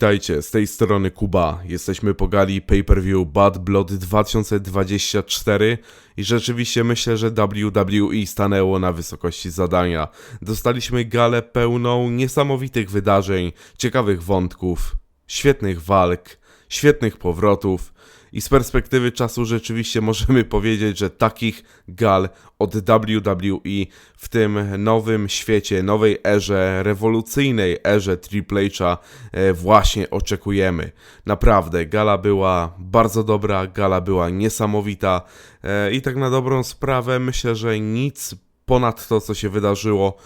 Witajcie, z tej strony Kuba. Jesteśmy po gali pay-per-view Bad Blood 2024 i rzeczywiście myślę, że WWE stanęło na wysokości zadania. Dostaliśmy galę pełną niesamowitych wydarzeń, ciekawych wątków, świetnych walk, świetnych powrotów i z perspektywy czasu rzeczywiście możemy powiedzieć, że takich gal od WWE w tym nowym świecie, nowej erze, rewolucyjnej erze Triple H'a e, właśnie oczekujemy. Naprawdę, gala była bardzo dobra, gala była niesamowita e, i tak na dobrą sprawę myślę, że nic ponad to, co się wydarzyło,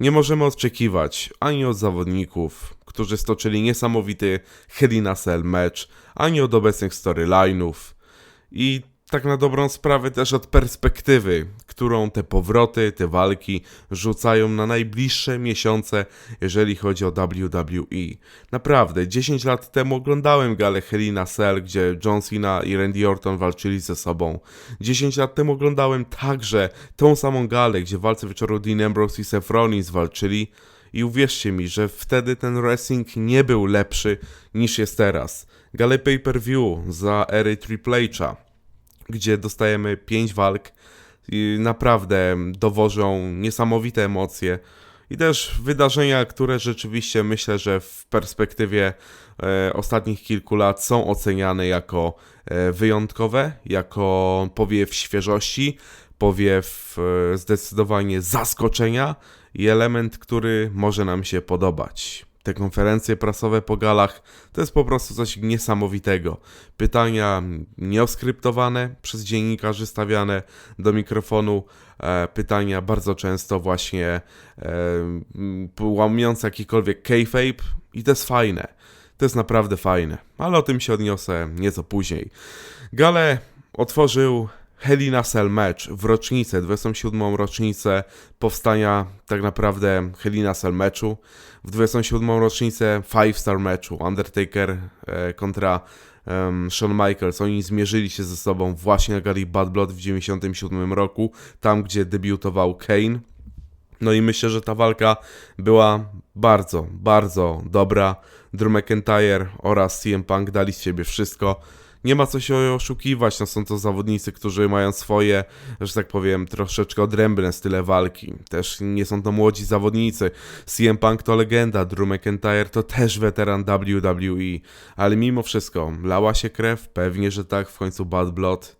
nie możemy oczekiwać ani od zawodników, którzy stoczyli niesamowity Hell in a Cell match, ani od obecnych storyline'ów. I tak na dobrą sprawę też od perspektywy, którą te powroty, te walki rzucają na najbliższe miesiące, jeżeli chodzi o WWE. Naprawdę, 10 lat temu oglądałem galę Helena Cell, gdzie John Cena i Randy Orton walczyli ze sobą. 10 lat temu oglądałem także tą samą galę, gdzie walce wieczoru Dean Ambrose i Seth Rollins walczyli. I uwierzcie mi, że wtedy ten wrestling nie był lepszy niż jest teraz. Gale pay-per-view za ery Triple H'a gdzie dostajemy 5 walk i naprawdę dowożą niesamowite emocje i też wydarzenia, które rzeczywiście myślę, że w perspektywie e, ostatnich kilku lat są oceniane jako e, wyjątkowe, jako powiew świeżości, powiew e, zdecydowanie zaskoczenia i element, który może nam się podobać te konferencje prasowe po galach to jest po prostu coś niesamowitego. Pytania nieoskryptowane przez dziennikarzy stawiane do mikrofonu, e, pytania bardzo często właśnie e, łamiące jakikolwiek kayfabe i to jest fajne. To jest naprawdę fajne, ale o tym się odniosę nieco później. Gale otworzył Helena Cell Match w rocznicę, 27. rocznicę powstania tak naprawdę Helena Cell Matchu, w 27. rocznicę Five Star Matchu Undertaker e, kontra um, Shawn Michaels. Oni zmierzyli się ze sobą właśnie na gali Bad Blood w 97 roku, tam gdzie debiutował Kane. No i myślę, że ta walka była bardzo, bardzo dobra. Drew McIntyre oraz CM Punk dali z siebie wszystko nie ma co się oszukiwać, no są to zawodnicy, którzy mają swoje, że tak powiem, troszeczkę odrębne style walki. Też nie są to młodzi zawodnicy. CM Punk to legenda, Drew McIntyre to też weteran WWE, ale mimo wszystko, lała się krew? Pewnie, że tak, w końcu Bad Blood.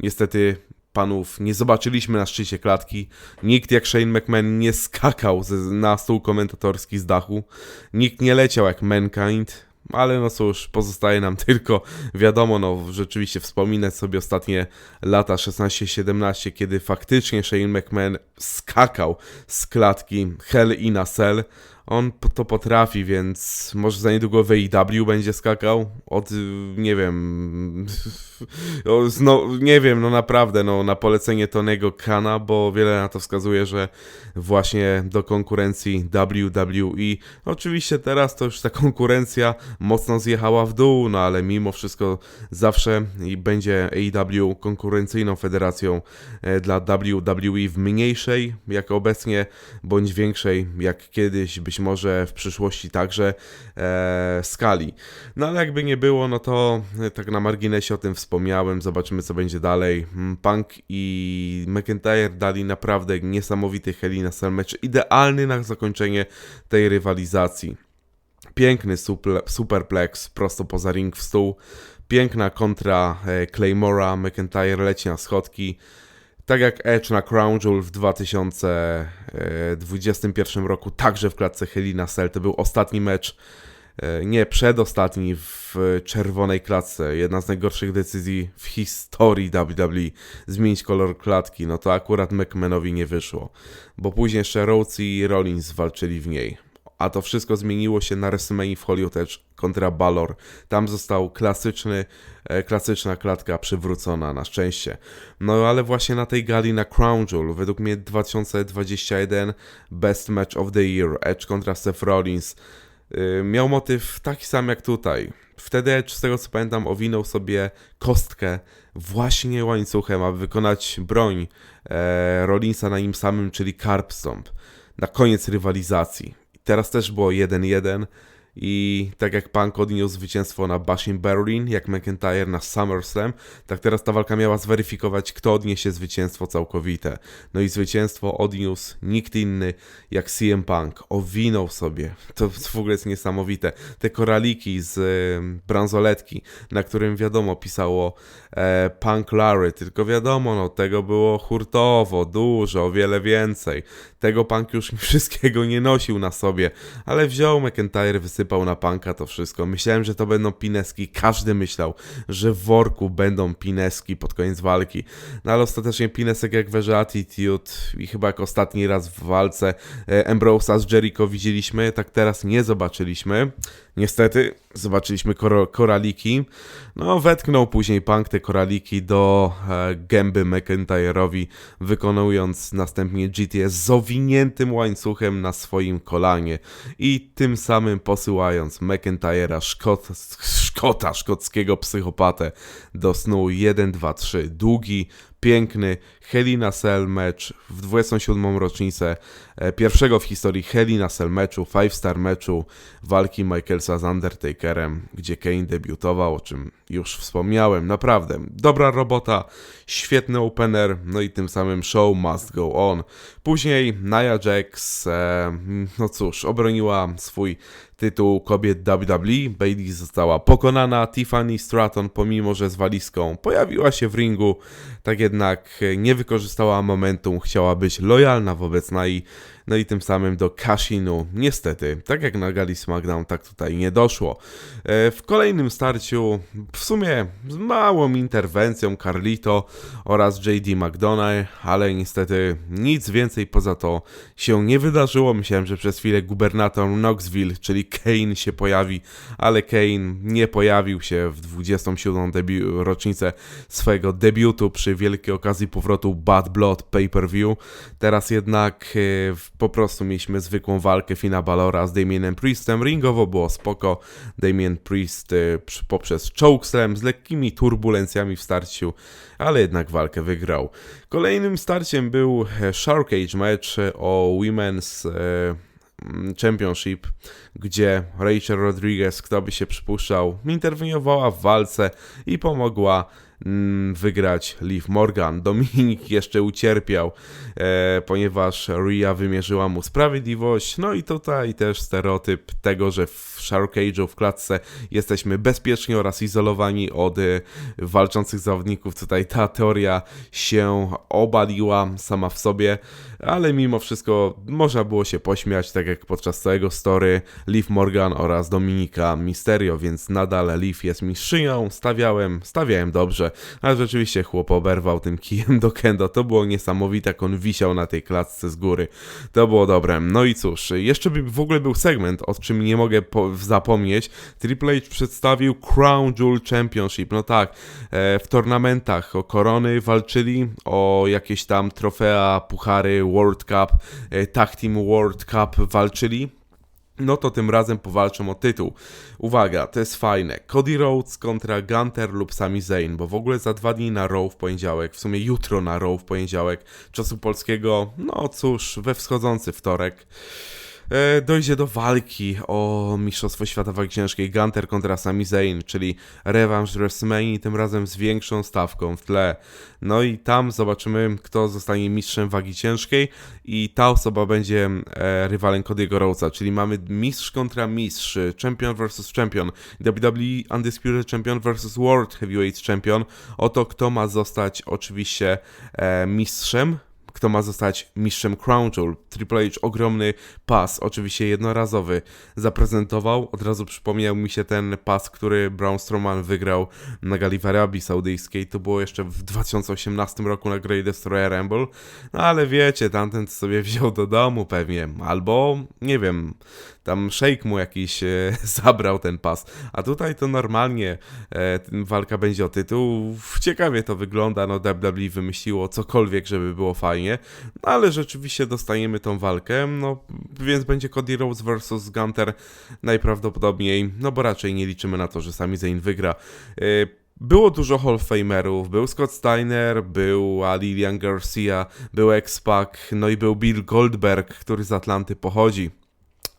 Niestety panów nie zobaczyliśmy na szczycie klatki. Nikt jak Shane McMahon nie skakał na stół komentatorski z dachu. Nikt nie leciał jak Mankind. Ale no cóż, pozostaje nam tylko, wiadomo, no rzeczywiście wspominać sobie ostatnie lata 16-17, kiedy faktycznie Shane McMahon skakał z klatki Hell in a Cell, on to potrafi, więc może za niedługo w AEW będzie skakał? Od, nie wiem, no, nie wiem, no naprawdę, no na polecenie Tonego Kana, bo wiele na to wskazuje, że właśnie do konkurencji WWE, oczywiście teraz to już ta konkurencja mocno zjechała w dół, no ale mimo wszystko zawsze będzie AEW konkurencyjną federacją e, dla WWE w mniejszej, jak obecnie, bądź większej, jak kiedyś być może w przyszłości także e, skali. No ale jakby nie było, no to e, tak na marginesie o tym wspomniałem, zobaczymy co będzie dalej. Mm, Punk i McIntyre dali naprawdę niesamowity Hell in Cell match, idealny na zakończenie tej rywalizacji. Piękny super, superplex prosto poza ring w stół, piękna kontra e, Claymora, McIntyre leci na schodki, tak jak Edge na Crown Jewel w 2021 roku, także w klatce Helena Cell. To był ostatni mecz, e, nie przedostatni w czerwonej klatce. Jedna z najgorszych decyzji w historii WWE. Zmienić kolor klatki, no to akurat McMahonowi nie wyszło. Bo później jeszcze Rhodes i Rollins walczyli w niej a to wszystko zmieniło się na WrestleMania w Hollywood kontra Balor. Tam został klasyczny, e, klasyczna klatka przywrócona na szczęście. No ale właśnie na tej gali na Crown Jewel, według mnie 2021 Best Match of the Year, Edge kontra Seth Rollins, yy, miał motyw taki sam jak tutaj. Wtedy Edge, z tego co pamiętam, owinął sobie kostkę właśnie łańcuchem, aby wykonać broń e, Rollinsa na nim samym, czyli Carp Stomp. Na koniec rywalizacji. Teraz też było 1-1 i tak jak Punk odniósł zwycięstwo na Bash in Berlin, jak McIntyre na SummerSlam, tak teraz ta walka miała zweryfikować, kto odniesie zwycięstwo całkowite. No i zwycięstwo odniósł nikt inny jak CM Punk. Owinął sobie. To w ogóle jest niesamowite. Te koraliki z e, bransoletki, na którym wiadomo pisało e, Punk Larry, tylko wiadomo, no tego było hurtowo, dużo, o wiele więcej. Tego Punk już wszystkiego nie nosił na sobie, ale wziął McIntyre, wysypał na Punka to wszystko. Myślałem, że to będą pineski, każdy myślał, że w worku będą pineski pod koniec walki. No ale ostatecznie pinesek jak weże Attitude i chyba jak ostatni raz w walce e, Ambrose'a z Jericho widzieliśmy, tak teraz nie zobaczyliśmy. Niestety zobaczyliśmy kor koraliki. No, wetknął później Punk te koraliki do e, gęby McIntyre'owi, wykonując następnie GTS z owiniętym łańcuchem na swoim kolanie i tym samym posyłając McIntyre'a, Szkot, Szkota, szkockiego psychopatę do snu 1, 2, 3. Długi, piękny Hell in a Cell mecz w 27. rocznicę e, pierwszego w historii Hell in a Cell meczu, 5-star meczu walki Michaelsa z Undertakerem, gdzie Kane debiutował, o czym już wspomniałem. Naprawdę, dobra robota, świetny opener, no i tym samym show must go on. Później Nia Jax, e, no cóż, obroniła swój tytuł kobiet WWE. Bailey została pokonana. Tiffany Stratton, pomimo że z walizką pojawiła się w ringu, tak jednak nie wykorzystała momentu. Chciała być lojalna wobec Nai no i tym samym do Kashinu. Niestety, tak jak na gali SmackDown, tak tutaj nie doszło. E, w kolejnym starciu, w sumie z małą interwencją Carlito oraz JD McDonough, ale niestety nic więcej poza to się nie wydarzyło. Myślałem, że przez chwilę gubernator Knoxville, czyli Kane się pojawi, ale Kane nie pojawił się w 27. Debi- rocznicę swojego debiutu przy wielkiej okazji powrotu Bad Blood Pay-Per-View. Teraz jednak e, w po prostu mieliśmy zwykłą walkę Fina Balora z Damienem Priestem. Ringowo było spoko. Damien Priest y, poprzez chokeslam z lekkimi turbulencjami w starciu, ale jednak walkę wygrał. Kolejnym starciem był e, Shark Cage match o Women's e, Championship, gdzie Rachel Rodriguez, kto by się przypuszczał, interweniowała w walce i pomogła Mm, wygrać Liv Morgan. Dominik jeszcze ucierpiał, e, ponieważ Rhea wymierzyła mu sprawiedliwość. No i tutaj też stereotyp tego, że w Shark Cage'u w klatce jesteśmy bezpieczni oraz izolowani od e, walczących zawodników. Tutaj ta teoria się obaliła sama w sobie, ale mimo wszystko można było się pośmiać, tak jak podczas całego story Liv Morgan oraz Dominika Mysterio, więc nadal Liv jest mistrzynią. Stawiałem, stawiałem dobrze ale rzeczywiście chłop oberwał tym kijem do kendo, to było niesamowite, jak on wisiał na tej klatce z góry, to było dobre. No i cóż, jeszcze by w ogóle był segment, o czym nie mogę zapomnieć, Triple H przedstawił Crown Jewel Championship, no tak, e, w tornamentach o korony walczyli, o jakieś tam trofea, puchary, World Cup, e, Tag Team World Cup walczyli, no to tym razem powalczą o tytuł. Uwaga, to jest fajne. Cody Rhodes kontra Gunter lub Sami Zayn, bo w ogóle za dwa dni na Raw w poniedziałek, w sumie jutro na Raw w poniedziałek, czasu polskiego, no cóż, we wschodzący wtorek. E, dojdzie do walki o Mistrzostwo Świata Wagi Ciężkiej Gunter kontra Sami Zayn, czyli rewanż WrestleMania, tym razem z większą stawką w tle. No i tam zobaczymy, kto zostanie mistrzem wagi ciężkiej i ta osoba będzie e, rywalem Cody'ego Rhodesa, czyli mamy mistrz kontra mistrz, champion versus champion, WWE Undisputed Champion versus World Heavyweight Champion. Oto kto ma zostać oczywiście e, mistrzem kto ma zostać mistrzem Crown Jewel. Triple H ogromny pas, oczywiście jednorazowy, zaprezentował. Od razu przypomniał mi się ten pas, który Braun Strowman wygrał na gali w Arabii Saudyjskiej. To było jeszcze w 2018 roku na Greatest Royal Rumble. No ale wiecie, tamten sobie wziął do domu pewnie. Albo, nie wiem, tam shake mu jakiś e, zabrał ten pas. A tutaj to normalnie e, walka będzie o tytuł. Ciekawie to wygląda, no WWE wymyśliło cokolwiek, żeby było fajnie, ale rzeczywiście dostajemy tą walkę, no więc będzie Cody Rhodes versus Gunter najprawdopodobniej, no bo raczej nie liczymy na to, że sami Zayn wygra. E, było dużo Hall of Famerów, był Scott Steiner, była Lilian Garcia, był X-Pac, no i był Bill Goldberg, który z Atlanty pochodzi.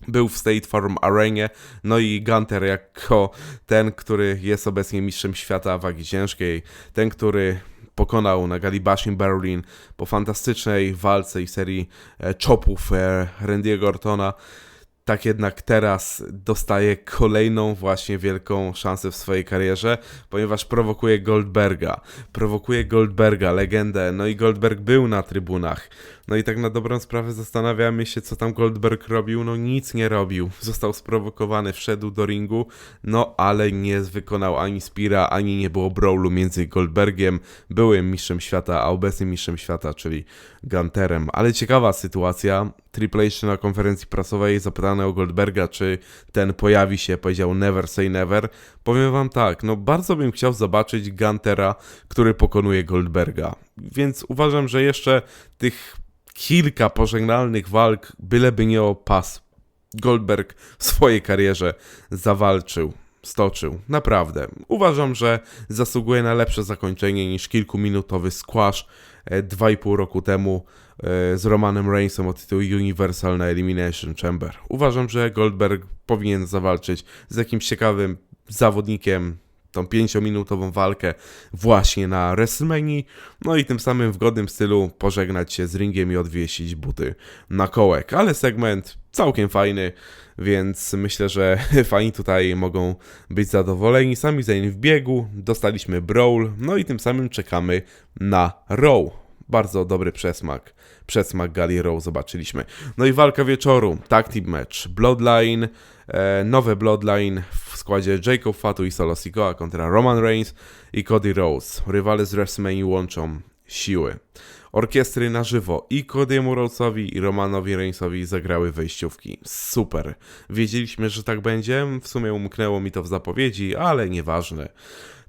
był w State Farm Arenie, no i Gunter jako ten, który jest obecnie mistrzem świata wagi ciężkiej, ten, który pokonał na gali Bashing Berlin po fantastycznej walce i serii e, chopów e, Randy'ego Ortona, tak jednak teraz dostaje kolejną właśnie wielką szansę w swojej karierze, ponieważ prowokuje Goldberga. Prowokuje Goldberga, legendę, no i Goldberg był na trybunach. No i tak na dobrą sprawę zastanawiamy się, co tam Goldberg robił. No nic nie robił. Został sprowokowany, wszedł do ringu, no ale nie wykonał ani Spira, ani nie było brawlu między Goldbergiem, byłym mistrzem świata, a obecnym mistrzem świata, czyli Gunterem. Ale ciekawa sytuacja. Triple H na konferencji prasowej zapytano Goldberga, czy ten pojawi się, powiedział never say never. Powiem wam tak, no bardzo bym chciał zobaczyć Guntera, który pokonuje Goldberga. Więc uważam, że jeszcze tych kilka pożegnalnych walk, byleby nie o pas. Goldberg w swojej karierze zawalczył, stoczył. Naprawdę. Uważam, że zasługuje na lepsze zakończenie niż kilkuminutowy squash e, 2,5 roku temu e, z Romanem Reignsem o tytuł Universal na Elimination Chamber. Uważam, że Goldberg powinien zawalczyć z jakimś ciekawym zawodnikiem tą pięciominutową walkę właśnie na WrestleMania, no i tym samym w godnym stylu pożegnać się z ringiem i odwiesić buty na kołek. Ale segment całkiem fajny, więc myślę, że fani tutaj mogą być zadowoleni. Sami Zayn w biegu, dostaliśmy brawl, no i tym samym czekamy na Raw. Bardzo dobry przesmak. Przesmak Gali Raw zobaczyliśmy. No i walka wieczoru. Tag Team Match. Bloodline. E, nowe Bloodline w składzie Jacob Fatu i Solo Sikoa kontra Roman Reigns i Cody Rhodes. Rywale z WrestleMania łączą siły. Orkiestry na żywo i Cody'emu Rhodesowi i Romanowi Reignsowi zagrały wejściówki. Super. Wiedzieliśmy, że tak będzie. W sumie umknęło mi to w zapowiedzi, ale nieważne.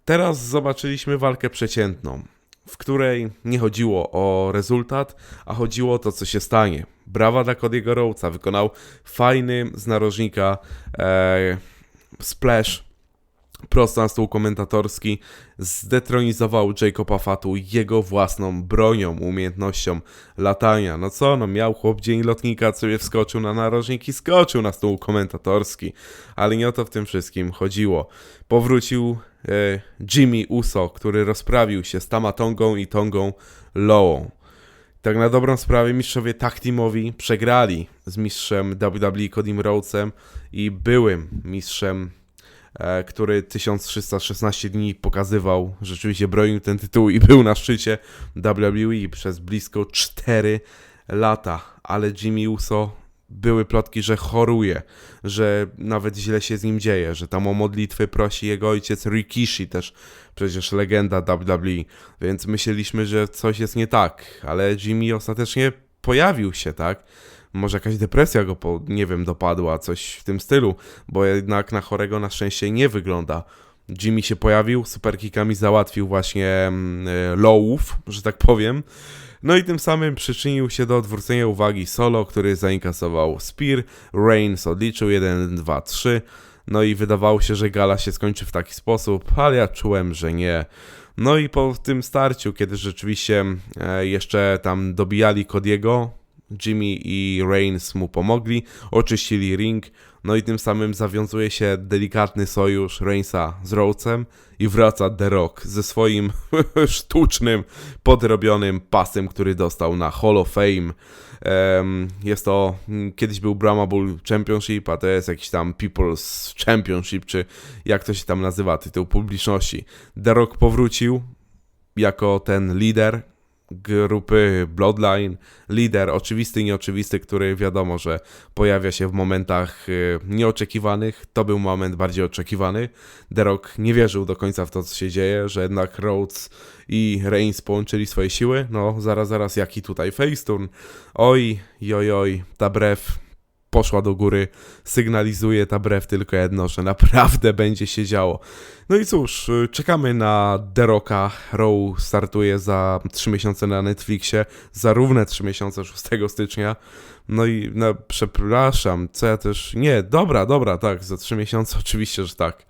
Teraz zobaczyliśmy walkę przeciętną w której nie chodziło o rezultat, a chodziło o to, co się stanie. Brawa dla Cody'ego Rhodesa, wykonał fajny z narożnika e, splash prosto na stół komentatorski, zdetronizował Jacoba Fatu jego własną bronią, umiejętnością latania. No co, no miał chłop dzień lotnika, sobie wskoczył na narożnik i skoczył na stół komentatorski. Ale nie o to w tym wszystkim chodziło. Powrócił e, Jimmy Uso, który rozprawił się z Tamatongą i Tongą Lową. Tak na dobrą sprawę mistrzowie tag teamowi przegrali z mistrzem WWE Codym Rhodesem i byłym mistrzem który 1316 dni pokazywał, rzeczywiście bronił ten tytuł i był na szczycie WWE przez blisko 4 lata. Ale Jimmy Uso były plotki, że choruje, że nawet źle się z nim dzieje, że tam o modlitwy prosi jego ojciec Rikishi, też przecież legenda WWE, więc myśleliśmy, że coś jest nie tak, ale Jimmy ostatecznie pojawił się, tak? Może jakaś depresja go, po, nie wiem, dopadła, coś w tym stylu, bo jednak na chorego na szczęście nie wygląda. Jimmy się pojawił, superkikami załatwił właśnie mm, e, lowów, że tak powiem. No i tym samym przyczynił się do odwrócenia uwagi Solo, który zainkasował Spear, Reigns odliczył 1, 2, 3. No i wydawało się, że gala się skończy w taki sposób, ale ja czułem, że nie. No i po tym starciu, kiedy rzeczywiście e, jeszcze tam dobijali Kodiego, Jimmy i Reigns mu pomogli, oczyścili ring, no i tym samym zawiązuje się delikatny sojusz Reignsa z Rhodesem i wraca The Rock ze swoim sztucznym, podrobionym pasem, który dostał na Hall of Fame. Jest to, kiedyś był Brahma Bull Championship, a to jest jakiś tam People's Championship, czy jak to się tam nazywa, tytuł publiczności. The Rock powrócił jako ten lider, grupy Bloodline, lider oczywisty nieoczywisty, który wiadomo, że pojawia się w momentach y, nieoczekiwanych. To był moment bardziej oczekiwany. The Rock nie wierzył do końca w to, co się dzieje, że jednak Rhodes i Reigns połączyli swoje siły. No, zaraz, zaraz, jaki tutaj faceturn. Oj, joj, oj, ta brew poszła do góry, sygnalizuje ta brew tylko jedno, że naprawdę będzie się działo. No i cóż, y, czekamy na Deroka. Row startuje za 3 miesiące na Netflixie, za równe 3 miesiące 6 stycznia. No i no, przepraszam, co ja też. Nie, dobra, dobra, tak, za trzy miesiące oczywiście, że tak.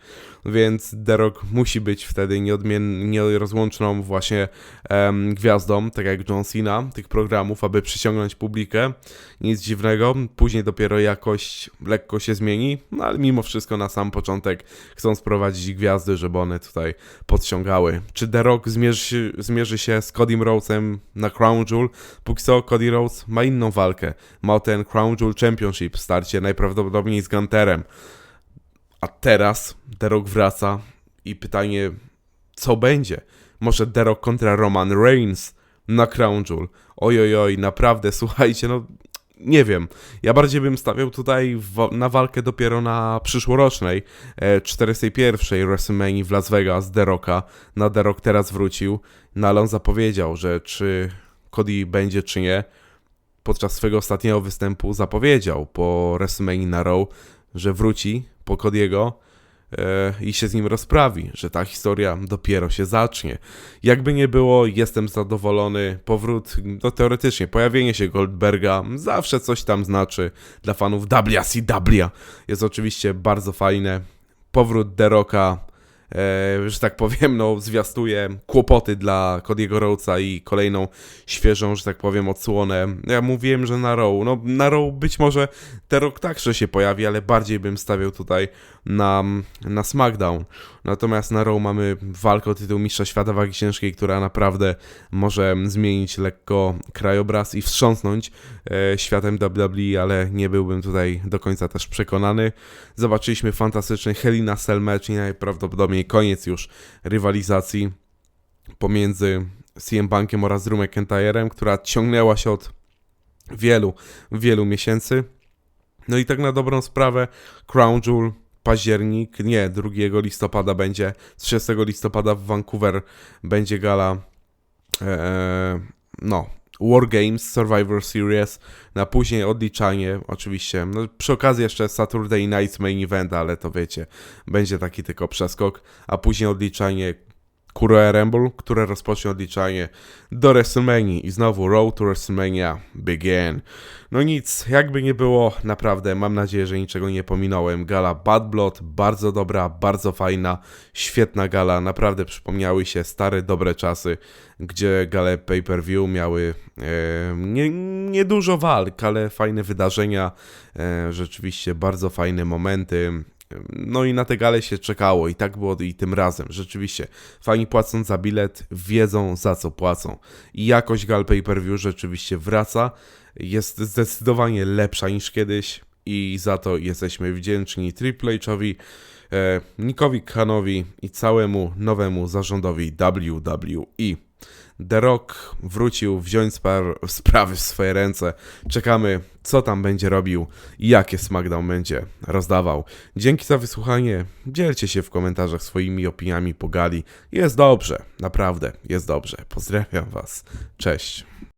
Więc The Rock musi być wtedy nieodmien- nierozłączną właśnie em, gwiazdą, tak jak John Cena, tych programów, aby przyciągnąć publikę. Nic dziwnego, później dopiero jakość lekko się zmieni, no ale mimo wszystko na sam początek chcą sprowadzić gwiazdy, żeby one tutaj podciągały. Czy The Rock zmierzy zmierzy się z Codym Rhodesem na Crown Jewel? Póki co Cody Rhodes ma inną walkę. Ma ten Crown Jewel Championship starcie najprawdopodobniej z Gunterem. A teraz The Rock wraca i pytanie, co będzie? Może The Rock kontra Roman Reigns na Crown Jewel? Oj, oj, oj, naprawdę, słuchajcie, no nie wiem. Ja bardziej bym stawiał tutaj na walkę dopiero na przyszłorocznej e, 41. WrestleMania w Las Vegas The Rocka. Na The Rock teraz wrócił, no ale zapowiedział, że czy Cody będzie, czy nie. Podczas swojego ostatniego występu zapowiedział po WrestleMania na Raw, że wróci po Cody'ego e, i się z nim rozprawi, że ta historia dopiero się zacznie. Jakby nie było, jestem zadowolony. Powrót, no teoretycznie, pojawienie się Goldberga zawsze coś tam znaczy dla fanów WCW. Jest oczywiście bardzo fajne. Powrót e, że tak powiem, no zwiastuje kłopoty dla Cody'ego Rhodesa i kolejną świeżą, że tak powiem, odsłonę. Ja mówiłem, że na Raw, no na Raw być może The Rock także się pojawi, ale bardziej bym stawiał tutaj na, na SmackDown. Natomiast na Raw mamy walkę o tytuł Mistrza Świata Wagi Ciężkiej, która naprawdę może zmienić lekko krajobraz i wstrząsnąć e, światem WWE, ale nie byłbym tutaj do końca też przekonany. Zobaczyliśmy fantastyczny Hell in a Cell match i najprawdopodobniej koniec już rywalizacji pomiędzy CM Bankiem oraz Drew McIntyrem, która ciągnęła się od wielu, wielu miesięcy. No i tak na dobrą sprawę Crown Jewel październik, nie, 2 listopada będzie, 30 listopada w Vancouver będzie gala e, no, War Games Survivor Series, na później odliczanie oczywiście, no, przy okazji jeszcze Saturday Night Main Event, ale to wiecie, będzie taki tylko przeskok, a później odliczanie Kuro Rumble, które rozpocznie odliczanie do WrestleMania i znowu Road to WrestleMania begin. No nic, jakby nie było, naprawdę mam nadzieję, że niczego nie pominąłem. Gala Bad Blood, bardzo dobra, bardzo fajna, świetna gala, naprawdę przypomniały się stare, dobre czasy, gdzie gale pay-per-view miały e, nie, nie walk, ale fajne wydarzenia, e, rzeczywiście bardzo fajne momenty. No i na te gale się czekało i tak było i tym razem. Rzeczywiście, fani płacąc za bilet wiedzą za co płacą. I jakość gal pay-per-view rzeczywiście wraca, jest zdecydowanie lepsza niż kiedyś i za to jesteśmy wdzięczni Triple H'owi, e, Nickowi Khanowi i całemu nowemu zarządowi WWE. The Rock wrócił wziąć sprawy w swoje ręce. Czekamy, co tam będzie robił i jakie SmackDown będzie rozdawał. Dzięki za wysłuchanie. Dzielcie się w komentarzach swoimi opiniami po gali. Jest dobrze, naprawdę, jest dobrze. Pozdrawiam Was. Cześć.